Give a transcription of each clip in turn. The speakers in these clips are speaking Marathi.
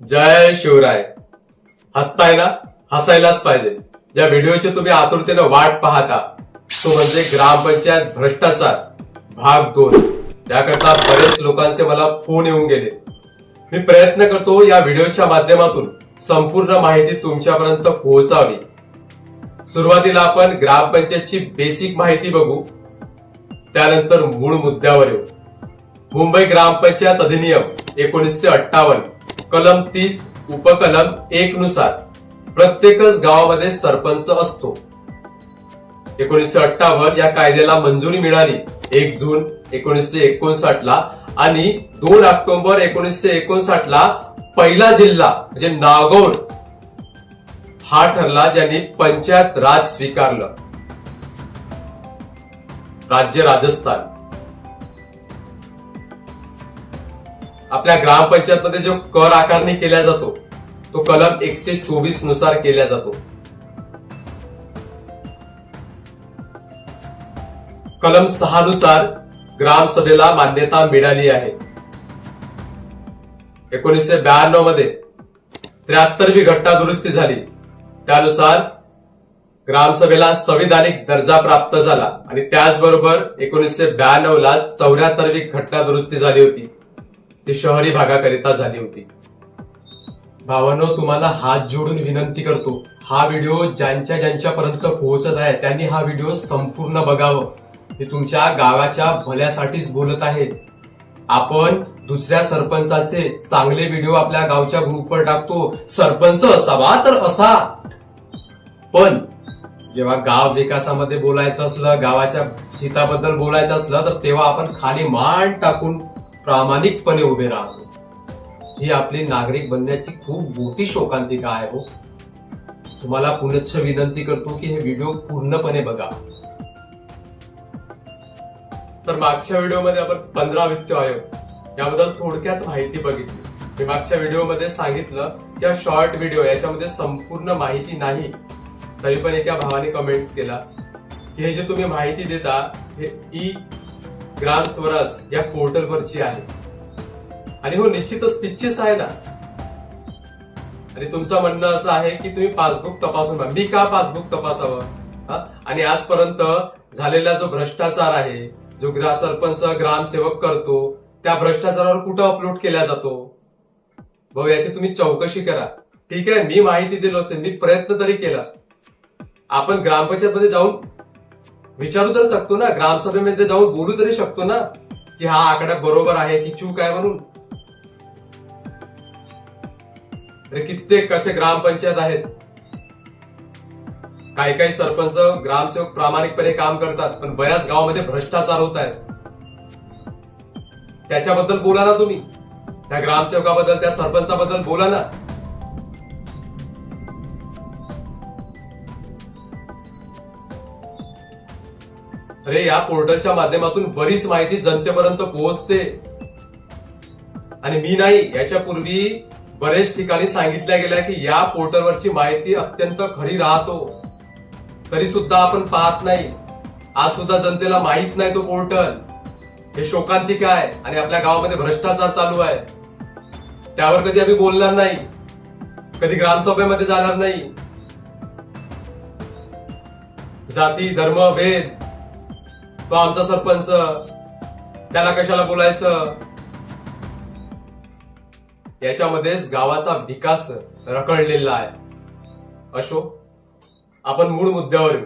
जय शिवराय. हसताय ना हसायलाच पाहिजे. ज्या व्हिडिओची तुम्ही आतुरतेनं वाट पाहता तो म्हणजे ग्रामपंचायत भ्रष्टाचार भाग दोन. त्याकरता बरेच लोकांचे मला फोन येऊन गेले. मी प्रयत्न करतो या व्हिडिओच्या माध्यमातून संपूर्ण माहिती तुमच्यापर्यंत पोहोचावी. सुरुवातीला आपण ग्रामपंचायतची बेसिक माहिती बघू. त्यानंतर मूळ मुद्द्यावर येऊ. मुंबई ग्रामपंचायत अधिनियम एकोणीसशे अठ्ठावन्न. कलम तीस उपकलम एक नुसार प्रत्येकच गावामध्ये सरपंच असतो. एकोणीसशे अठ्ठावन्न या कायद्याला मंजुरी मिळाली. एक जून एकोणीसशे एकोणसाठ ला आणि दोन ऑक्टोबर एकोणीसशे एकोणसाठ ला पहिला जिल्हा म्हणजे नागौर. हा ठरला ज्यांनी पंचायत राज स्वीकारलं. राज्य राजस्थान. आपल्या ग्रामपंचायतमध्ये जो कर आकारणी केला जातो तो कलम एकशे चोवीसनुसार केला जातो. कलम सहा नुसार ग्रामसभेला मान्यता मिळाली आहे. एकोणीसशे ब्याण्णवमध्ये त्र्याहत्तरवी घटना दुरुस्ती झाली. त्यानुसार ग्रामसभेला संविधानिक दर्जा प्राप्त झाला आणि त्याचबरोबर एकोणीसशे ब्याण्णव ला चौऱ्याहत्तरवी घटना दुरुस्ती झाली होती. ती शहरी भागाकरिता झाली होती. भावांनो तुम्हाला हात जोडून विनंती करतो हा व्हिडिओ ज्यांच्या ज्यांच्यापर्यंत पोहोचत आहे त्यांनी हा व्हिडिओ संपूर्ण बघावं. मी तुमच्या गावाच्या भल्यासाठीच बोलत आहे आपण दुसऱ्या सरपंचाचे चांगले व्हिडिओ आपल्या गावच्या ग्रुपवर टाकतो. सरपंच असावा तर असा. पण जेव्हा गाव विकासामध्ये बोलायचं असलं गावाच्या हिताबद्दल बोलायचं असलं तर तेव्हा आपण खाली मान टाकून प्रामाणिकपणे उभे राहतो. ही आपली नागरिक बनण्याची खूप मोठी शोकांतिका आहे हो. तुम्हाला पुनच्छ विनंती करतो की हे व्हिडिओ पूर्णपणे बघा. तर मागच्या व्हिडिओमध्ये आपण पंधरा वित्त आयोग याबद्दल थोडक्यात माहिती बघितली. मी मागच्या व्हिडिओमध्ये सांगितलं की हा शॉर्ट व्हिडिओ याच्यामध्ये संपूर्ण माहिती नाही. तरी पण एका भावाने कमेंट्स केला. की हे जे तुम्ही माहिती देता हे ई ग्राम स्वराज या पोर्टलवरची आहे. आणि हो निश्चितच तिचीच आहे ना? आणि तुमचं म्हणणं असं आहे की तुम्ही पासबुक तपासून पहा मी का पासबुक तपासावं? आणि आजपर्यंत झालेला जो भ्रष्टाचार आहे जो ग्रा सरपंच ग्रामसेवक करतो त्या भ्रष्टाचारावर कुठं अपलोड केला जातो? भाऊ याची तुम्ही चौकशी करा. ठीक आहे? मी माहिती दिलो असेल मी प्रयत्न तरी केला. आपण ग्रामपंचायत मध्ये जाऊन विचारू तर शकतो ना ग्रामसभेमध्ये जाऊन बोलू तरी शकतो ना की हा आकडा बरोबर आहे की चूक आहे म्हणून. अरे कित्येक कसे ग्रामपंचायत आहेत. काही काही सरपंच ग्रामसेवक प्रामाणिकपणे काम करतात पण बऱ्याच गावामध्ये भ्रष्टाचार होत आहेत. त्याच्याबद्दल बोला ना तुम्ही. त्या ग्रामसेवकाबद्दल त्या सरपंचाबद्दल बोला ना. अरे या पोर्टलच्या माध्यमातून बरीच माहिती जनतेपर्यंत पोहोचते. आणि मी नाही याच्यापूर्वी बरेच ठिकाणी सांगितल्या गेल्या की या पोर्टलवरची माहिती अत्यंत खरी राहतो. तरी सुद्धा आपण पाहत नाही. आज सुद्धा जनतेला माहीत नाही तो पोर्टल हे शोकांतिक आहे आणि आपल्या गावामध्ये भ्रष्टाचार चालू आहे. त्यावर कधी आम्ही बोलणार नाही. कधी ग्रामसभेमध्ये जाणार नाही. जाती धर्म भेद तो आमचा सरपंच. त्याला कशाला बोलायचं? याच्यामध्येच गावाचा विकास रखडलेला आहे. अशो आपण मूळ मुद्द्यावर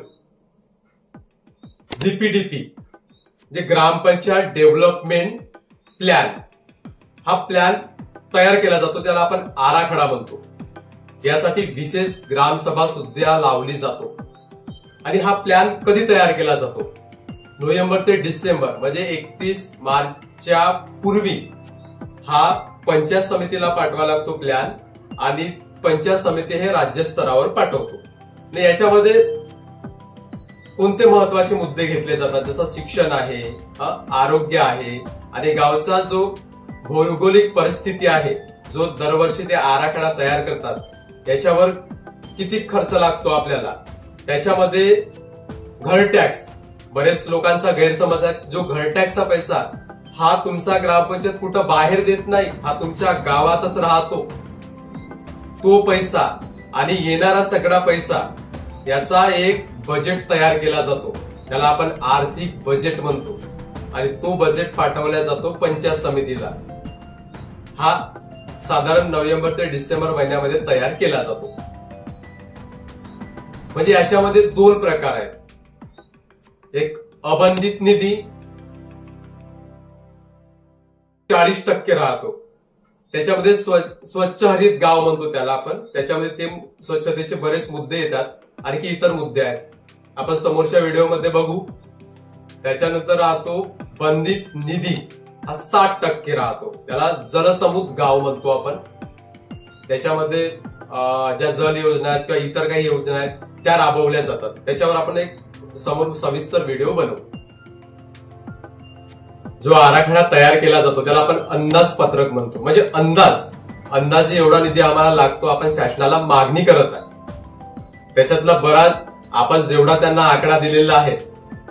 जीपीडीपी जे ग्रामपंचायत डेव्हलपमेंट प्लॅन हा प्लॅन तयार केला जातो त्याला आपण आराखडा म्हणतो. यासाठी विशेष ग्रामसभा सुद्धा लावली जातो. आणि हा प्लॅन कधी तयार केला जातो? नोव्हेंबर ते डिसेंबर म्हणजे एकतीस मार्चच्या पूर्वी हा पंचायत समितीला पाठवा लागतो प्लॅन आणि पंचायत समिती हे राज्यस्तरावर पाठवतो. याच्यामध्ये कोणते महत्त्वाचे मुद्दे घेतले जातात? जसं शिक्षण आहे आरोग्य आहे आणि गावचा जो भौगोलिक परिस्थिती आहे जो दरवर्षी ते आराखडा तयार करतात याच्यावर किती खर्च लागतो आपल्याला? त्याच्यामध्ये घर टॅक्स बरेच लोकांचा गैरसमज आहे जो घर टॅक्सचा पैसा हा तुमचा ग्रामपंचायत कुठं बाहेर देत नाही हा तुमच्या गावातच राहतो. तो पैसा आणि येणारा सगळा पैसा याचा एक बजेट तयार केला जातो. त्याला आपण आर्थिक बजेट म्हणतो. आणि तो बजेट पाठवला जातो पंचायत समितीला. हा साधारण नोव्हेंबर ते डिसेंबर महिन्यामध्ये तयार केला जातो. म्हणजे याच्यामध्ये दोन प्रकार आहेत. एक अबंधित निधी चाळीस टक्के राहतो. त्याच्यामध्ये स्वच्छ हरित गाव म्हणतो त्याला आपण. त्याच्यामध्ये ते स्वच्छतेचे बरेच मुद्दे येतात. आणखी इतर मुद्दे आहेत. आपण समोरच्या व्हिडिओमध्ये बघू. त्याच्यानंतर राहतो बंधित निधी. हा साठ टक्के राहतो. त्याला जलसमुद गाव म्हणतो आपण. त्याच्यामध्ये ज्या जल योजना आहेत किंवा इतर काही योजना आहेत त्या राबवल्या जातात. त्याच्यावर आपण एक सविस्तर व्हिडिओ बनवू. जो आराखडा तयार केला जातो त्याला आपण अंदाज पत्रक म्हणतो. म्हणजे अंदाज. अंदाजे एवढा निधी आम्हाला लागतो आपण शासनाला मागणी करत आहे त्याच्यातला बराच आपण जेवढा त्यांना आकडा दिलेला आहे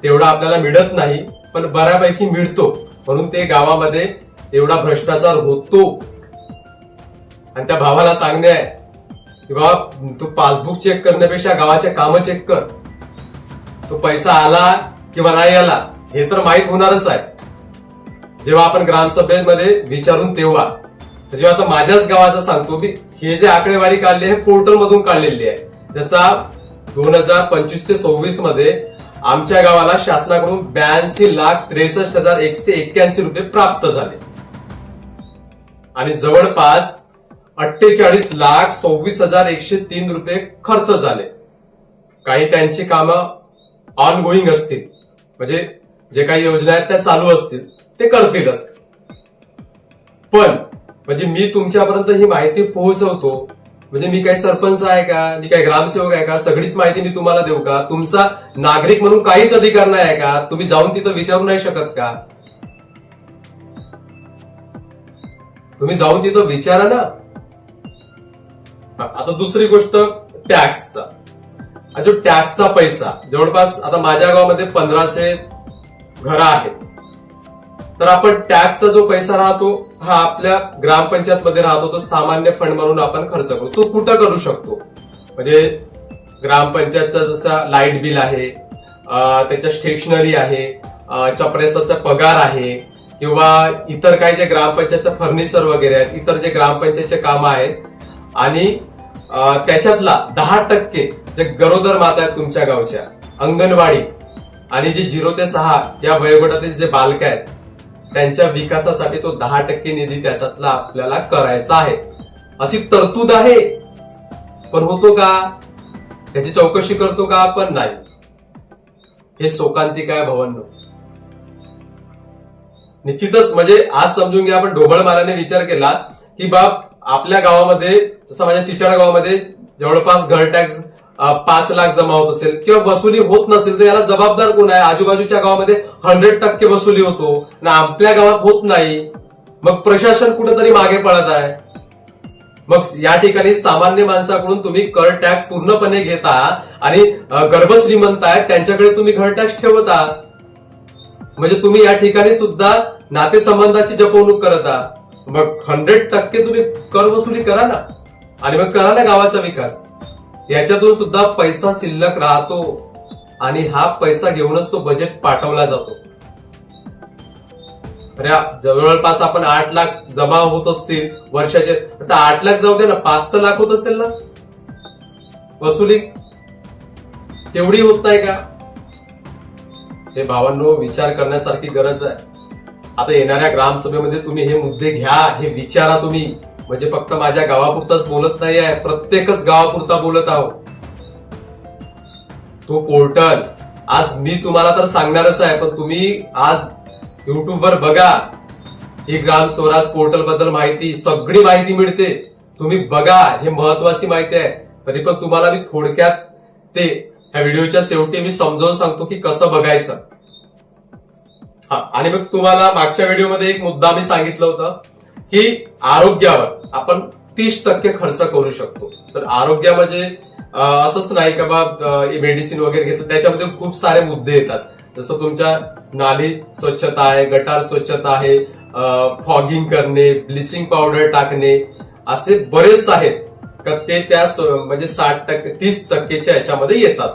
तेवढा आपल्याला मिळत नाही पण बऱ्यापैकी मिळतो. म्हणून ते गावामध्ये एवढा भ्रष्टाचार होतो. आणि त्या भावाला सांगणे आहे की बाबा तू पासबुक चेक करण्यापेक्षा गावाचे कामं चेक कर. तो पैसा आला किंवा नाही आला हे तर माहीत होणारच आहे. जेव्हा आपण ग्रामसभेमध्ये विचारून तेव्हा जेव्हा आता माझ्याच गावाचं सांगतो मी हे जे आकडेवारी काढली हे पोर्टल मधून काढलेली आहे. जसा दोन हजार पंचवीस ते सव्वीसमध्ये आमच्या गावाला शासनाकडून ब्याऐंशी लाख त्रेसष्ट हजार एकशे एक्क्याऐंशी रुपये प्राप्त झाले. आणि जवळपास अठ्ठेचाळीस लाख सव्वीस हजार एकशे तीन रुपये खर्च झाले. काही त्यांची कामं ऑन गोईंग असतील. म्हणजे जे काही योजना आहेत त्या चालू असतील ते करतीलच पण म्हणजे मी तुमच्यापर्यंत ही माहिती पोहोचवतो. म्हणजे मी काही सरपंच आहे का? मी काही ग्रामसेवक आहे का? सगळीच माहिती मी तुम्हाला देऊ का? तुमचा नागरिक म्हणून काहीच अधिकार नाही आहे का? तुम्ही जाऊन तिथं विचारू नाही शकत का? तुम्ही जाऊन तिथं विचारा ना. आता दुसरी गोष्ट टॅक्सचा. हा जो टॅक्सचा पैसा जवळपास आता माझ्या गावामध्ये पंधराशे घरं आहेत. तर आपण टॅक्सचा जो पैसा राहतो हा आपल्या ग्रामपंचायत मध्ये राहतो तो सामान्य फंड म्हणून आपण खर्च करतो. तो कुठं करू शकतो? म्हणजे ग्रामपंचायतचा जसा लाइट बिल आहे त्याच्या स्टेशनरी आहे चपरेसाचा पगार आहे किंवा इतर काही जे ग्रामपंचायतचं फर्निचर वगैरे आहेत इतर जे ग्रामपंचायतचे कामं आहेत आणि त्याच्यातला दहा टक्के जे गरोदर माता आहेत तुमच्या गावच्या अंगणवाडी आणि जे झिरो ते सहा या वयोगटातील जे बालक आहेत त्यांच्या विकासासाठी तो दहा टक्के निधी त्याच्यातला आपल्याला करायचा आहे. अशी तरतूद आहे. पण होतो का? त्याची चौकशी करतो का आपण? नाही. हे शोकांतिक आहे निश्चितच म्हणजे आज समजून घ्या आपण ढोबळ माराने विचार केला की बाप आपल्या गावामध्ये जसं माझ्या चिचाडा गावामध्ये जवळपास घर टॅक्स पाच लाख जमा होत असेल किंवा वसुली होत नसेल तर याला जबाबदार कोण आहे? आजूबाजूच्या गावामध्ये हंड्रेड टक्के वसुली होतो. ना आपल्या गावात होत नाही. मग प्रशासन कुठेतरी मागे पळत आहे. मग या ठिकाणी सामान्य माणसाकडून तुम्ही कर टॅक्स पूर्णपणे घेता आणि गर्भश्रीमंत आहेत त्यांच्याकडे तुम्ही घर टॅक्स ठेवता. म्हणजे तुम्ही या ठिकाणी सुद्धा नातेसंबंधाची जपवणूक करता. मग हंड्रेड टक्के तुम्ही कर वसुली करा ना. आणि मग करा ना गावाचा विकास. याच्यातून सुद्धा पैसा शिल्लक राहतो आणि हा पैसा घेऊनच तो बजेट पाठवला जातो. अरे जवळपास आपण आठ लाख जमा होत असतील वर्षाचे आता आठ लाख जाऊ दे ना पाच तर लाख होत असेल ना? वसुली तेवढी होत नाही का? हे भावांनो विचार करण्यासारखी गरज आहे. आता येणाऱ्या ग्रामसभेमध्ये तुम्ही हे मुद्दे घ्या हे विचारा तुम्ही. म्हणजे फक्त माझ्या गावापुरताच बोलत नाही आहे. प्रत्येकच गावापुरता बोलत आहोत तो पोर्टल आज मी तुम्हाला तर सांगणारच आहे पण तुम्ही आज युट्यूबवर बघा. ही ग्राम स्वराज पोर्टलबद्दल माहिती सगळी माहिती मिळते. तुम्ही बघा हे महत्वाची माहिती आहे. तरी पण तुम्हाला मी थोडक्यात ते ह्या व्हिडिओच्या शेवटी मी समजावून सांगतो की कसं बघायचं. हा आणि मग तुम्हाला मागच्या व्हिडिओमध्ये एक मुद्दा मी सांगितलं होतं. की आरोग्यावर आपण तीस टक्के खर्च करू शकतो. तर आरोग्य म्हणजे असंच नाही का बा मेडिसिन वगैरे घेतलं त्याच्यामध्ये खूप सारे मुद्दे येतात. जसं तुमच्या नाली स्वच्छता आहे गटार स्वच्छता आहे फॉगिंग करणे ब्लिचिंग पावडर टाकणे असे बरेच आहेत. का ते त्या म्हणजे साठ टक्के तीस टक्केच्या याच्यामध्ये येतात.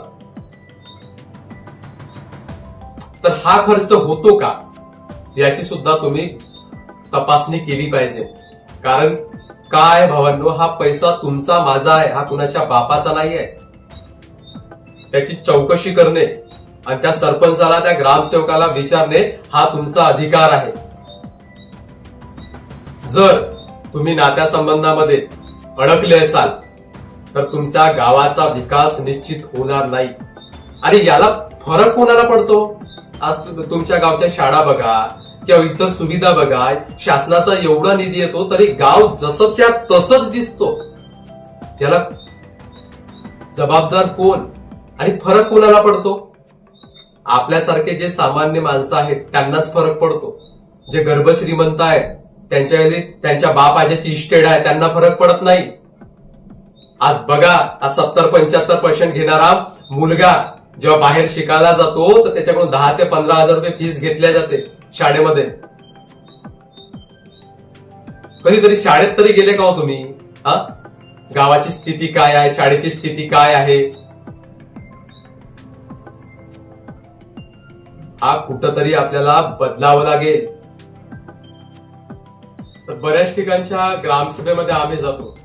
तर हा खर्च होतो का? याची सुद्धा तुम्ही तपासणी केली पाहिजे. कारण काय भावांनो हा पैसा तुमचा माझा आहे हा कुणाच्या बापाचा नाही आहे त्याची चौकशी करणे आणि त्या सरपंचाला त्या ग्रामसेवकाला विचारणे हा तुमचा अधिकार आहे. जर तुम्ही नात्यासंबंधामध्ये अडकले असाल तर तुमच्या गावाचा विकास निश्चित होणार नाही. आणि याला फरक कोणाला पडतो? आज तुमच्या गावच्या शाळा बघा. किंवा इतर सुविधा बघा शासनाचा एवढा निधी येतो तरी गाव जसंच्या तसंच दिसतो. त्याला जबाबदार कोण आणि फरक कोणाला पडतो? आपल्यासारखे जे सामान्य माणसं आहेत त्यांनाच फरक पडतो. जे गर्भश्रीमंत आहेत त्यांच्या त्यांच्या बाप आज्याची इस्टेट आहे त्यांना फरक पडत नाही. आज बघा आज सत्तर पंच्याहत्तर पर्सेंट घेणारा मुलगा जेव्हा बाहेर शिकायला जातो तर त्याच्याकडून दहा ते पंधरा हजार रुपये फीस घेतल्या जाते. शाळेमध्ये. कधीतरी शाळेत तरी गेले का हो तुम्ही? हा? गावाची स्थिती काय आहे? शाळेची स्थिती काय आहे? हा कुठंतरी आपल्याला बदलावं लागेल. तर बऱ्याच ठिकाणच्या ग्रामसभेमध्ये आम्ही जातो.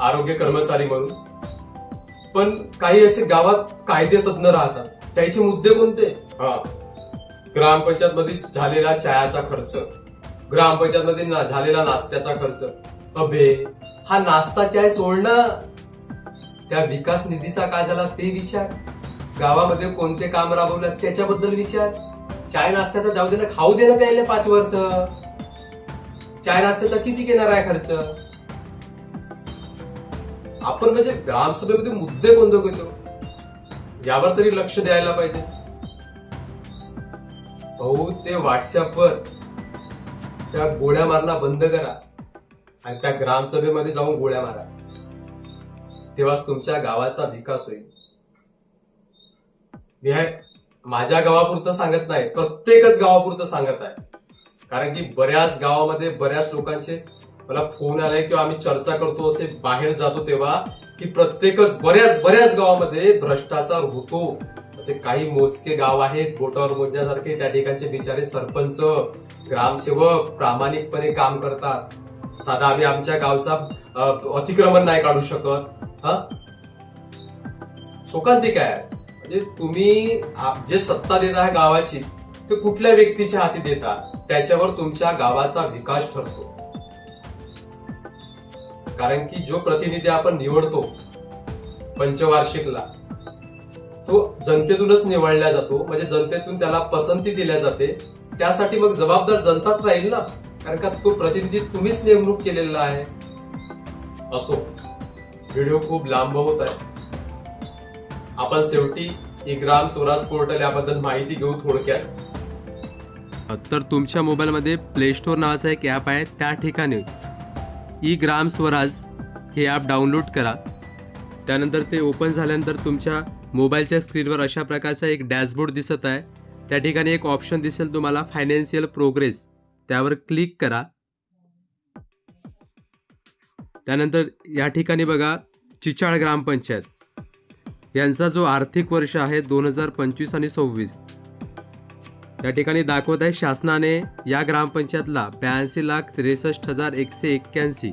आरोग्य कर्मचारी म्हणून. पण काही असे गावात कायदे तज्ञ राहतात. त्याचे मुद्दे कोणते? हा. ग्रामपंचायत मध्ये झालेला चहाचा खर्च ग्रामपंचायत मध्ये ना- झालेला नाश्त्याचा खर्च. अबे हा नाश्ता चाय सोडणं? त्या विकास निधीचा काय झाला ते विचार? गावामध्ये कोणते काम राबवलं त्याच्याबद्दल विचार? चाय नाश्त्याचा जाऊ देणं खाऊ देणं प्यायला पाच वर्ष. चाय नाश्त्याचा किती घेणार आहे खर्च? आपण म्हणजे ग्रामसभेमध्ये मुद्दे कोणते घेतो? यावर तरी लक्ष द्यायला पाहिजे. भाऊ ते व्हॉट्सअपवर त्या गोळ्या मारणं बंद करा. आणि त्या ग्रामसभेमध्ये जाऊन गोळ्या मारा. तेव्हाच तुमच्या गावाचा विकास होईल. मी माझ्या गावापुरतं सांगत नाही प्रत्येकच गावापुरतं सांगत आहे. कारण की बऱ्याच गावामध्ये बऱ्याच लोकांचे मला फोन आलाय किंवा आम्ही चर्चा करतो असे बाहेर जातो तेव्हा की प्रत्येकच बऱ्याच बऱ्याच गावामध्ये भ्रष्टाचार होतो. असे काही मोजके गाव आहेत बोटावर मोजण्यासारखे त्या ठिकाणचे बिचारे सरपंच ग्रामसेवक प्रामाणिकपणे काम करतात. साधा आम्ही आमच्या गावचा अतिक्रमण नाही काढू शकत. हा? शोकांतिक आहे. म्हणजे तुम्ही जे सत्ता देता आहे गावाची ते कुठल्या व्यक्तीच्या हाती देता? त्याच्यावर तुमच्या गावाचा विकास ठरतो. कारण की जो प्रतिनिधी आपण निवडतो पंचवार्षिकला तो जनतेतूनच निवडला जातो. म्हणजे जनतेतून त्याला पसंती दिल्या जाते. त्यासाठी मग जबाबदार जनताच राहील ना? कारण का तो प्रतिनिधी तुम्हीच नेमणूक केलेला आहे. असो. व्हिडिओ खूप लांब होत आहे. आपण शेवटी इग्राम स्वराज पोर्टल याबद्दल माहिती घेऊ थोडक्यात. तर तुमच्या मोबाईलमध्ये प्ले स्टोअर नावाचा एक ॲप आहे. त्या ठिकाणी ई ग्राम स्वराज हे ॲप डाउनलोड करा. त्यानंतर ते ओपन झाल्यानंतर तुमच्या मोबाईलच्या स्क्रीनवर अशा प्रकारचा एक डॅशबोर्ड दिसत आहे. त्या ठिकाणी एक ऑप्शन दिसेल तुम्हाला फायनान्शियल प्रोग्रेस. त्यावर क्लिक करा. त्यानंतर या ठिकाणी बघा चिचाळ ग्रामपंचायत. यांचा जो आर्थिक वर्ष आहे दोन हजार पंचवीस आणि सव्वीस. या ठिकाणी दाखवत आहे शासनाने या ग्रामपंचायतला ब्याऐंशी लाख त्रेसष्ट हजार एकशे एक्क्याऐंशी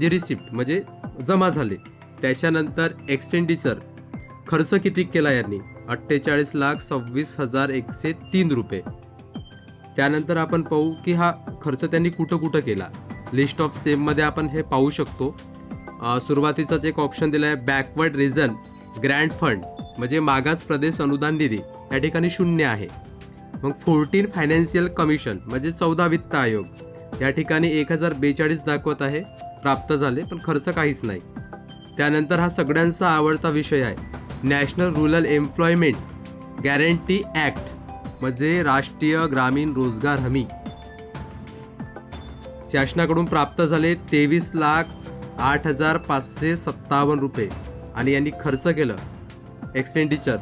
जी रिसिप्ट म्हणजे जमा झाले. त्याच्यानंतर एक्सपेंडिचर खर्च किती केला यांनी? अठ्ठेचाळीस लाख सव्वीस हजार एकशे तीन रुपये. त्यानंतर आपण पाहू की हा खर्च त्यांनी कुठं कुठं केला. लिस्ट ऑफ सेममध्ये आपण हे पाहू शकतो. सुरुवातीचाच एक ऑप्शन दिला आहे बॅकवर्ड रिजन ग्रँड फंड म्हणजे मागास प्रदेश अनुदान निधी. या ठिकाणी शून्य आहे. मग फोर्टीन फायनान्शियल कमिशन म्हणजे चौदा वित्त आयोग. या ठिकाणी एक हजार बेचाळीस दाखवत आहे. प्राप्त झाले पण खर्च काहीच नाही. त्यानंतर हा सगळ्यांचा आवडता विषय आहे. National rural employment guarantee act म्हणजे राष्ट्रीय ग्रामीण रोजगार हमी. शासनाकडून प्राप्त झाले तेवीस लाख आठ हजार पाचशे सत्तावन्न रुपये. आणि यांनी खर्च केलं एक्सपेंडिचर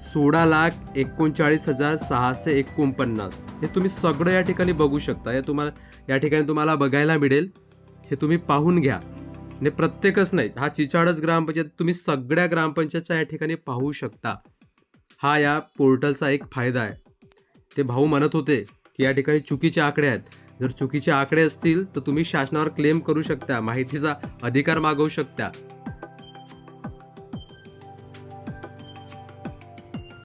सोळा लाख एकोणचाळीस हजार सहाशे एकोणपन्नास. हे तुम्ही सगळं या ठिकाणी बघू शकता. या तुम्हाला या ठिकाणी तुम्हाला बघायला मिळेल. हे तुम्ही पाहून घ्या. आणि प्रत्येकच नाही हा चिचाडच ग्रामपंचायत तुम्ही सगळ्या ग्रामपंचायतच्या या ठिकाणी पाहू शकता. हा या पोर्टलचा एक फायदा आहे. ते भाऊ म्हणत होते की या ठिकाणी चुकीचे आकडे आहेत. जर चुकीचे आकडे असतील तर तुम्ही शासनावर क्लेम करू शकता माहितीचा अधिकार मागवू शकता.